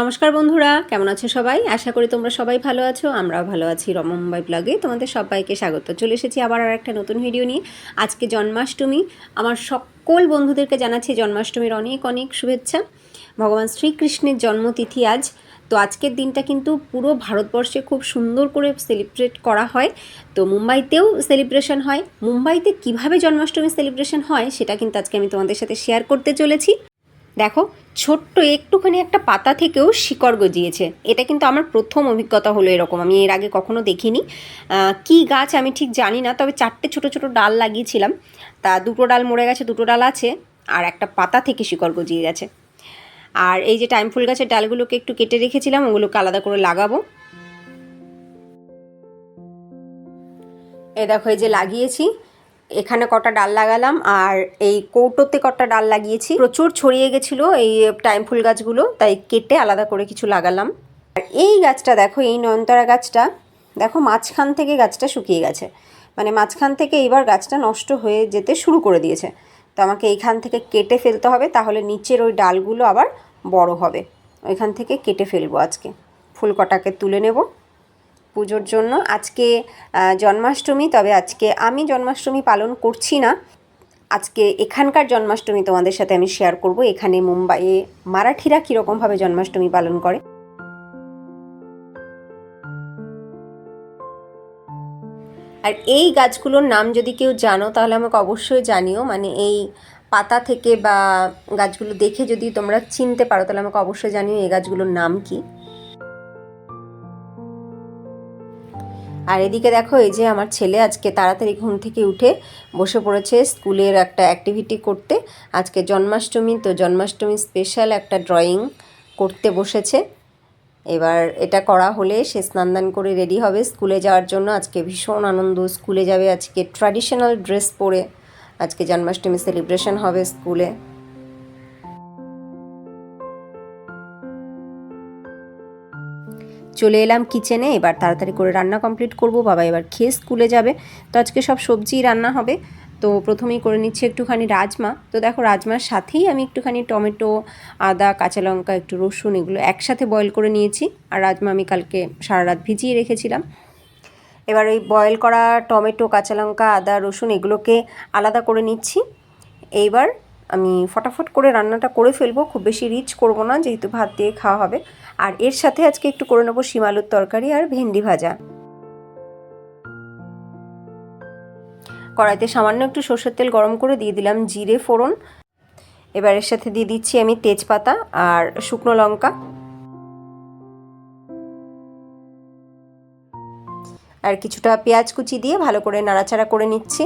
নমস্কার বন্ধুরা, কেমন আছো সবাই? আশা করি তোমরা সবাই ভালো আছো, আমরাও ভালো আছি রম মুম্বাই ব্লগে। তোমাদের সবাইকে স্বাগত। চলে এসেছি আবার আর একটা নতুন ভিডিও নিয়ে। আজকে জন্মাষ্টমী। আমার সকল বন্ধুদেরকে জানাচ্ছি জন্মাষ্টমীর অনেক অনেক শুভেচ্ছা। ভগবান শ্রীকৃষ্ণের জন্মতিথি আজ। তো আজকের দিনটা কিন্তু পুরো ভারতবর্ষে খুব সুন্দর করে সেলিব্রেট করা হয়। তো মুম্বাইতেও সেলিব্রেশন হয়। মুম্বাইতে কীভাবে জন্মাষ্টমী সেলিব্রেশন হয়, সেটা কিন্তু আজকে আমি তোমাদের সাথে শেয়ার করতে চলেছি। দেখো, ছোট্ট একটুখানি একটা পাতা থেকেও শিকড় গজিয়েছে। এটা কিন্তু আমার প্রথম অভিজ্ঞতা হলো এরকম। আমি এর আগে কখনো দেখিনি। কি গাছ আমি ঠিক জানি না, তবে চারটে ছোট ছোট ডাল লাগিয়েছিলাম। তা দুটো ডাল মরে গেছে, দুটো ডাল আছে, আর একটা পাতা থেকে শিকড় গজিয়ে গেছে। আর এই যে টাইম ফুল গাছের ডালগুলোকে একটু কেটে রেখেছিলাম, ওগুলোকে আলাদা করে লাগাবো। এ দেখো, এই যে লাগিয়েছি। এখানে কটা ডাল লাগালাম আর এই কৌটোতে কটা ডাল লাগিয়েছি। প্রচুর ছড়িয়ে গেছিল এই টাইম ফুল গাছগুলো, তাই কেটে আলাদা করে কিছু লাগালাম। আর এই গাছটা দেখো, এই নয়নতারা গাছটা, দেখো মাঝখান থেকে গাছটা শুকিয়ে গেছে। মানে মাঝখান থেকে এইবার গাছটা নষ্ট হয়ে যেতে শুরু করে দিয়েছে। তো আমাকে এইখান থেকে কেটে ফেলতে হবে, তাহলে নিচের ওই ডালগুলো আবার বড় হবে। ওইখান থেকে কেটে ফেলব আজকে। ফুল কটাকে তুলে নেব। পুজোর জন্য। আজকে জন্মাষ্টমী, তবে আজকে আমি জন্মাষ্টমী পালন করছি না। আজকে এখানকার জন্মাষ্টমী তোমাদের সাথে আমি শেয়ার করব। এখানে মুম্বাইয়ে মারাঠিরা কীরকমভাবে জন্মাষ্টমী পালন করে। আর এই গাছগুলোর নাম যদি কেউ জানো, তাহলে আমাকে অবশ্যই জানিও। মানে এই পাতা থেকে বা গাছগুলো দেখে যদি তোমরা চিনতে পারো, তাহলে আমাকে অবশ্যই জানিও এই গাছগুলোর নাম কি। আর এদিকে দেখো, এই যে আমার ছেলে আজকে তাড়াতাড়ি ঘুম থেকে উঠে বসে পড়েছে স্কুলের একটা অ্যাক্টিভিটি করতে। আজকে জন্মাষ্টমী, তো জন্মাষ্টমী স্পেশাল একটা ড্রয়িং করতে বসেছে। এবার এটা করা হলে সে স্নান দান করে রেডি হবে স্কুলে যাওয়ার জন্য। আজকে ভীষণ আনন্দ, স্কুলে যাবে আজকে ট্র্যাডিশনাল ড্রেস পরে। আজকে জন্মাষ্টমী সেলিব্রেশন হবে স্কুলে। চলে এলাম কিচেনে এবার তাড়াতাড়ি করে রান্না কমপ্লিট করব। বাবা এবার খেয়ে স্কুলে যাবে। তো আজকে সব সবজি রান্না হবে। তো প্রথমেই করে নিচ্ছি একটুখানি রাজমা। তো দেখো রাজমার সাথেই আমি একটুখানি টমেটো, আদা, কাঁচা লঙ্কা, একটু রসুন, এগুলো একসাথে বয়েল করে নিয়েছি। আর রাজমা আমি কালকে সারা রাত ভিজিয়ে রেখেছিলাম। এবার ওই বয়েল করা টমেটো, কাঁচা লঙ্কা, আদা, রসুন, এগুলোকে আলাদা করে নিচ্ছি। এইবার আমি ফটাফট করে রান্নাটা করে ফেলব, খুব বেশি রিচ করব না, যেহেতু ভাত দিয়ে খাওয়া হবে। আর এর সাথে আজকে একটু করে নেব শিমালুর তরকারি আর ভেন্ডি ভাজা। কড়াইতে সামান্য একটু সর্ষের তেল গরম করে দিয়ে দিলাম জিরে, ফোড়ন। এবার এর সাথে দিয়ে দিচ্ছি আমি তেজপাতা আর শুকনো লঙ্কা। আর কিছুটা পেঁয়াজ কুচি দিয়ে ভালো করে নাড়াচাড়া করে নিচ্ছি।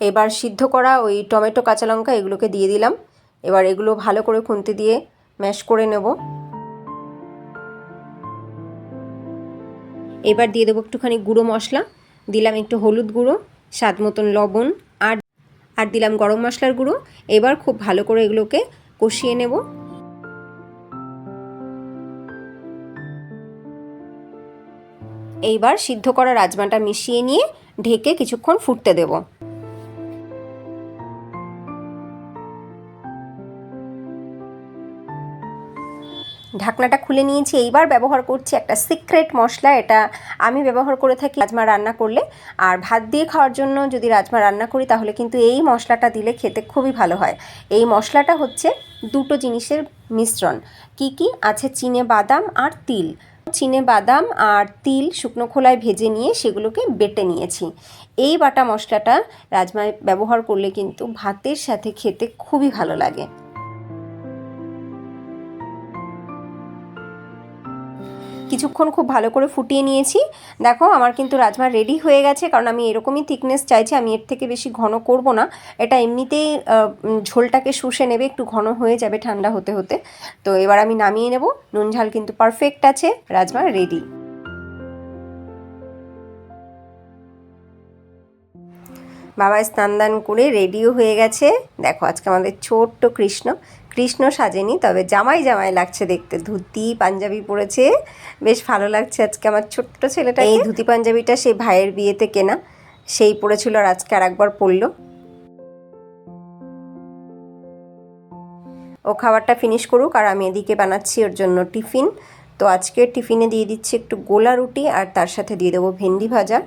এবার সিদ্ধ করা ওই টমেটো, কাঁচা লঙ্কা এগুলোকে দিয়ে দিলাম। এবার এগুলো ভালো করে খুন্তি দিয়ে ম্যাশ করে নেব। এবার দিয়ে দেবো একটুখানি গুঁড়ো মশলা। দিলাম একটু হলুদ গুঁড়ো, স্বাদ মতন লবণ, আর আর দিলাম গরম মশলার গুঁড়ো। এবার খুব ভালো করে এগুলোকে কষিয়ে নেব। এইবার সিদ্ধ করা রাজমাটা মিশিয়ে নিয়ে ঢেকে কিছুক্ষণ ফুটতে দেবো। ঢাকনাটা খুলে নিয়েছি। এইবার ব্যবহার করছি একটা সিক্রেট মশলা, এটা আমি ব্যবহার করে থাকি রাজমা রান্না করলে। আর ভাত দিয়ে খাওয়ার জন্য যদি রাজমা রান্না করি, তাহলে কিন্তু এই মশলাটা দিলে খেতে খুবই ভালো হয়। এই মশলাটা হচ্ছে দুটো জিনিসের মিশ্রণ। কি কি? আছে চিনে বাদাম আর তিল। চিনে বাদাম আর তিল শুকনো খোলায় ভেজে নিয়ে সেগুলোকে বেটে নিয়েছি। এই বাটা মশলাটা রাজমায় ব্যবহার করলে কিন্তু ভাতের সাথে খেতে খুবই ভালো লাগে। কিছুক্ষণ খুব ভালো করে ফুটিয়ে নিয়েছি। দেখো, আমার কিন্তু রাজমা রেডি হয়ে গেছে, কারণ আমি এরকমই থিকনেস চাইছি, আমি এর থেকে বেশি ঘন করব না। এটা এমনিতেই ঝোলটাকে শুষে নেবে, একটু ঘন হয়ে যাবে ঠান্ডা হতে হতে। তো এবার আমি নামিয়ে নেব, নুন ঝাল কিন্তু পারফেক্ট আছে, রাজমা রেডি বাবা স্নান দান করে রেডিও হয়ে গেছে। দেখো, আজকে আমাদের ছোট্ট কৃষ্ণ। কৃষ্ণ সাজেনি, তবে জামাই জামাই লাগছে দেখতে। ধুতি, পাঞ্জাবি পরেছে। বেশ ভালো লাগছে আজকে আমার ছোট্ট ছেলেটা এই ধুতি পাঞ্জাবিটা সেই ভাইয়ের বিয়েতে কেনা। সেই পরেছিল আর আজকে আর একবার পরলো। ও খাবারটা ফিনিশ করুক আর আমি এদিকে বানাচ্ছি ওর জন্য টিফিন। তো আজকে টিফিনে দিয়ে দিচ্ছি একটু গোলা রুটি আর তার সাথে দিয়ে দেবো ভেন্ডি ভাজা।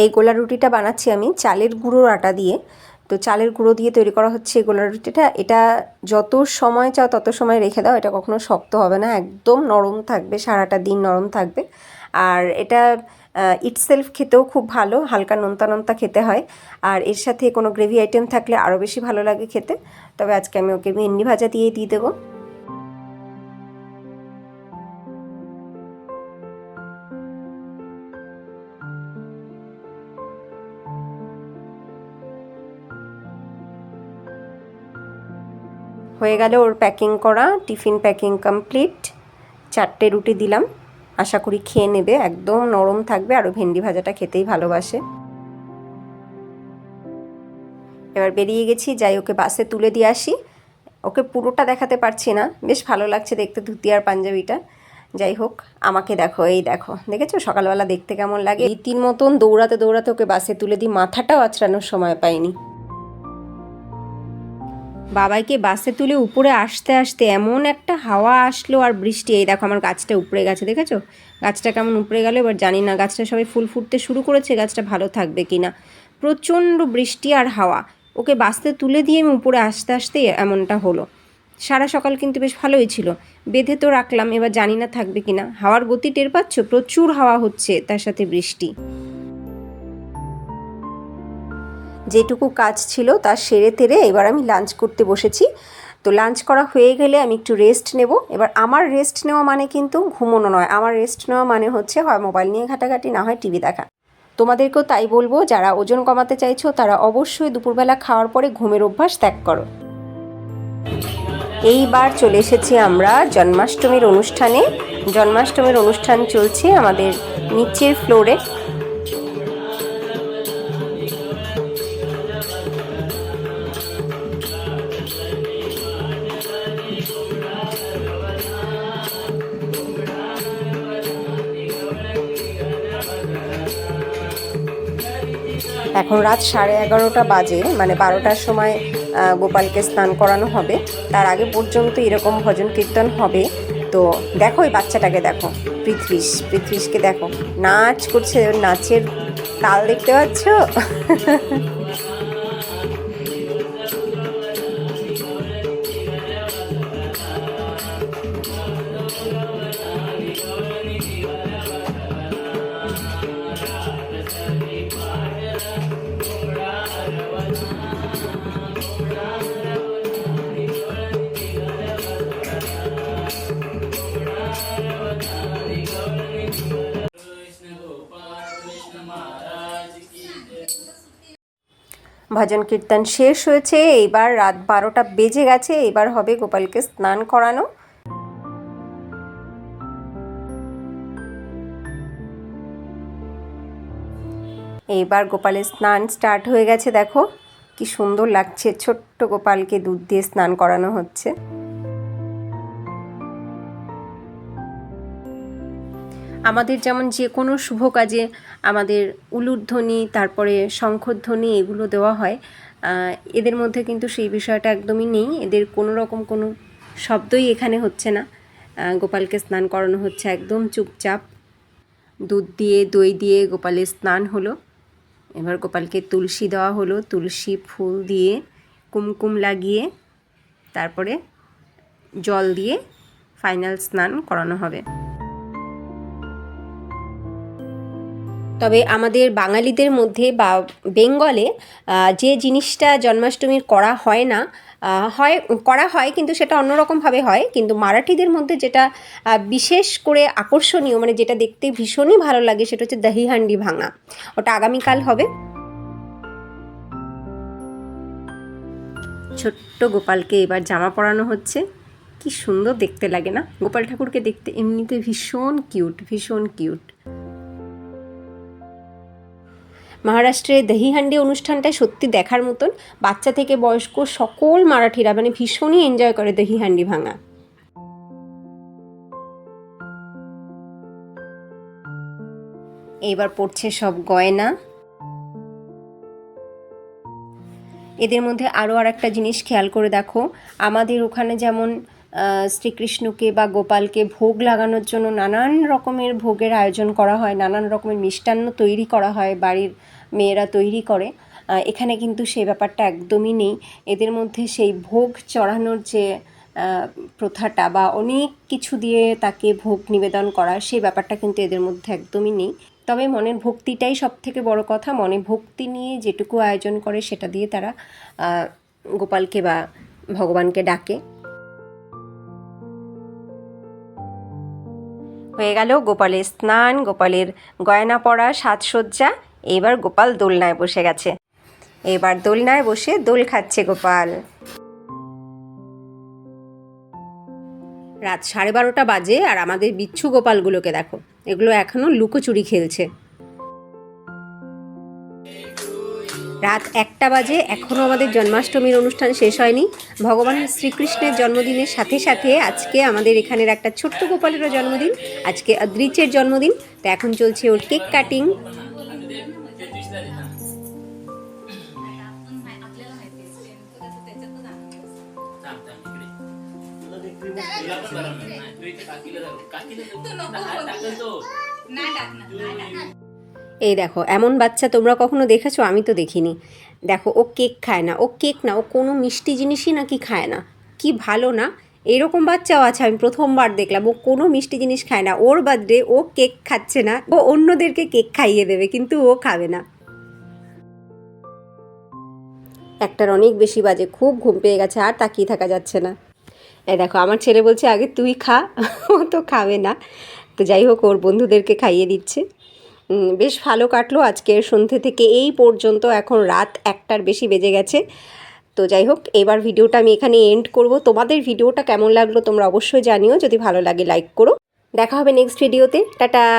এই গোলা রুটিটা বানাচ্ছি আমি চালের গুঁড়োর আটা দিয়ে। তো চালের গুঁড়ো দিয়ে তৈরি করা হচ্ছে এই গোলা রুটিটা। এটা যত সময় চাও তত সময় রেখে দাও, এটা কখনো শক্ত হবে না, একদম নরম থাকবে, সারাটা দিন নরম থাকবে। আর এটা ইটসেলফ খেতেও খুব ভালো, হালকা নোনতা নোনতা খেতে হয়। আর এর সাথে কোনো গ্রেভি আইটেম থাকলে আরও বেশি ভালো লাগে খেতে। তবে আজকে আমি ওকে ভেন্ডি ভাজা দিয়ে দিয়ে দেবো। হয়ে গেল ওর প্যাকিং করা, টিফিন প্যাকিং কমপ্লিট চারটে রুটি দিলাম, আশা করি খেয়ে নেবে, একদম নরম থাকবে আর ও ভেন্ডি ভাজাটা খেতেই ভালোবাসে। এবার বেরিয়ে গেছি, যাই ওকে বাসে তুলে দিয়ে আসি। ওকে পুরোটা দেখাতে পারছি না, বেশ ভালো লাগছে দেখতে ধুতি আর পাঞ্জাবিটা। যাই হোক, আমাকে দেখো, এই দেখো, দেখেছ? সকালবেলা দেখতে কেমন লাগে। রীতির মতন দৌড়াতে দৌড়াতে ওকে বাসে তুলে দিই, মাথাটাও আঁচড়ানোর সময় পাইনি। বাবাইকে বাসে তুলে উপরে আসতে আসতে এমন একটা হাওয়া আসলো আর বৃষ্টি। এই দেখো আমার গাছটা উপরে গেছে, দেখেছ? গাছটা কেমন উপরে গেল, এবার জানি না, গাছটা সবাই ফুল ফুটতে শুরু করেছে, গাছটা ভালো থাকবে কি না প্রচণ্ড বৃষ্টি আর হাওয়া। ওকে বাসতে তুলে দিয়ে আমি উপরে আসতে আসতে এমনটা হলো। সারা সকাল কিন্তু বেশ ভালোই ছিল। বেঁধে তো রাখলাম, এবার জানি না থাকবে কি না হাওয়ার গতি টের পাচ্ছ? প্রচুর হাওয়া হচ্ছে তার সাথে বৃষ্টি। যেটুকু কাজ ছিল তা সেরে তেরে এবার আমি লাঞ্চ করতে বসেছি। তো লাঞ্চ করা হয়ে গেলে আমি একটু রেস্ট নেব। এবার আমার রেস্ট নেওয়া মানে কিন্তু ঘুমোনো নয়। আমার রেস্ট নেওয়া মানে হচ্ছে হয় মোবাইল নিয়ে ঘাটাঘাটি, না হয় টিভি দেখা। তোমাদেরকেও তাই বলব, যারা ওজন কমাতে চাইছো তারা অবশ্যই দুপুরবেলা খাওয়ার পরে ঘুমের অভ্যাস ত্যাগ করো। এইবার চলে এসেছি আমরা জন্মাষ্টমীর অনুষ্ঠানে। জন্মাষ্টমীর অনুষ্ঠান চলছে আমাদের নিচের ফ্লোরে এখন রাত সাড়ে এগারোটা বাজে মানে বারোটার সময় গোপালকে স্নান করানো হবে। তার আগে পর্যন্ত এরকম ভজন কীর্তন হবে। তো দেখো ওই বাচ্চাটাকে দেখো, পৃথ্বীশ, পৃথ্বীশকে দেখো। নাচ করছে নাচের তাল দেখতে পাচ্ছ? ভজন কীর্তন শেষ হয়েছে, এইবার রাত বারোটা বেজে গেছে এবার হবে গোপালকে স্নান করানো। এইবার গোপালের স্নান স্টার্ট হয়ে গেছে, দেখো, কি সুন্দর লাগছে, ছোট্ট গোপালকে দুধ দিয়ে স্নান করানো হচ্ছে। আমাদের যেমন যে কোনো শুভ কাজে আমাদের উলুধ্বনি, তারপরে শঙ্খধ্বনি এগুলো দেওয়া হয়। এদের মধ্যে কিন্তু সেই বিষয়টা একদমই নেই। এদের কোনো রকম কোনো শব্দই এখানে হচ্ছে না। গোপালকে স্নান করানো হচ্ছে একদম চুপচাপ। দুধ দিয়ে, দই দিয়ে গোপালের স্নান হলো। এবার গোপালকে তুলসী দেওয়া হলো। তুলসী ফুল দিয়ে কুমকুম লাগিয়ে তারপরে জল দিয়ে ফাইনাল স্নান করানো হবে। তবে আমাদের বাঙালিদের মধ্যে বা বেঙ্গলে যে জিনিসটা জন্মাষ্টমীর করা হয় না হয়, করা হয় কিন্তু সেটা অন্যরকমভাবে হয়, কিন্তু মারাঠিদের মধ্যে যেটা বিশেষ করে আকর্ষণীয় মানে যেটা দেখতে ভীষণই ভালো লাগে সেটা হচ্ছে দহি হান্ডি ভাঙা। ওটা আগামীকাল হবে। ছোট্ট গোপালকে এবার জামা পরানো হচ্ছে। কি সুন্দর দেখতে লাগে না? গোপাল ঠাকুরকে দেখতে এমনিতে ভীষণ কিউট ভীষণ কিউট মহারাষ্ট্রে দহিহান্ডি অনুষ্ঠানটা সত্যি দেখার মতন। বাচ্চা থেকে বয়স্ক সকল মারাঠিরা মানে ভীষণই এনজয় করে দহিহান্ডি ভাঙা। এবার পড়ছে সব গয়না। এদের মধ্যে আরও আর একটা জিনিস খেয়াল করে দেখো। আমাদের ওখানে যেমন শ্রীকৃষ্ণকে বা গোপালকে ভোগ লাগানোর জন্য নানান রকমের ভোগের আয়োজন করা হয়, নানান রকমের মিষ্টান্ন তৈরি করা হয়, বাড়ির মেয়েরা তৈরি করে। এখানে কিন্তু সেই ব্যাপারটা একদমই নেই। এদের মধ্যে সেই ভোগ চড়ানোর যে প্রথাটা বা অনেক কিছু দিয়ে তাকে ভোগ নিবেদন করা, সেই ব্যাপারটা কিন্তু এদের মধ্যে একদমই নেই। তবে মনের ভক্তিটাই সব থেকে বড় কথা। মনে ভক্তি নিয়ে যেটুকু আয়োজন করে সেটা দিয়ে তারা গোপালকে বা ভগবানকে ডাকে। হয়ে গেল গোপালের স্নান, গোপালের গয়না পরা সাজসজ্জা। এবার গোপাল দোলনায় বসে গেছে। এবার দোলনায় বসে দোল খাচ্ছে গোপাল। রাত সাড়ে বারোটা বাজে আর আমাদের বিচ্ছু গোপালগুলোকে দেখো। এগুলো এখনও লুকোচুরি খেলছে। রাত একটা বাজে। এখনও আমাদের জন্মাষ্টমীর অনুষ্ঠান শেষ হয়নি। ভগবান শ্রীকৃষ্ণের জন্মদিনের সাথে সাথে আজকে আমাদের এখানের একটা ছোট্ট গোপালেরও জন্মদিন, আজকে অদ্রিচের জন্মদিন। তো এখন চলছে ওর কেক কাটিং। এই দেখো, এমন বাচ্চা তোমরা কখনো দেখেছ? আমি তো দেখিনি। দেখো, ও কেক খায় না, ও কেক না, ও কোনো মিষ্টি জিনিসই নাকি খায় না। কি ভালো না? এরকম বাচ্চাও আছে, আমি প্রথমবার দেখলাম, ও কোনো মিষ্টি জিনিস খায় না। ওর বার্থডে ও কেক খাচ্ছে না, ও অন্যদেরকে কেক খাইয়ে দেবে, কিন্তু ও খাবে না। একটার অনেক বেশি বাজে, খুব ঘুম পেয়ে গেছে, আর তাকিয়ে থাকা যাচ্ছে না। এই দেখো, আমার ছেলে বলছে, আগে তুই খা। ও তো খাবে না। তো যাই হোক, ওর বন্ধুদেরকে খাইয়ে দিচ্ছে। বেশ ভালো কাটলো। আজকে সন্ধ্যে থেকে এই পর্যন্ত এখন রাত একটার বেশি বেজে গেছে। তো যাই হোক, এবার ভিডিওটা আমি এখানে এন্ড করব। তোমাদের ভিডিওটা কেমন লাগল তোমরা অবশ্যই জানিও। যদি ভালো লাগে লাইক করো। দেখা হবে নেক্সট ভিডিওতে টাটা!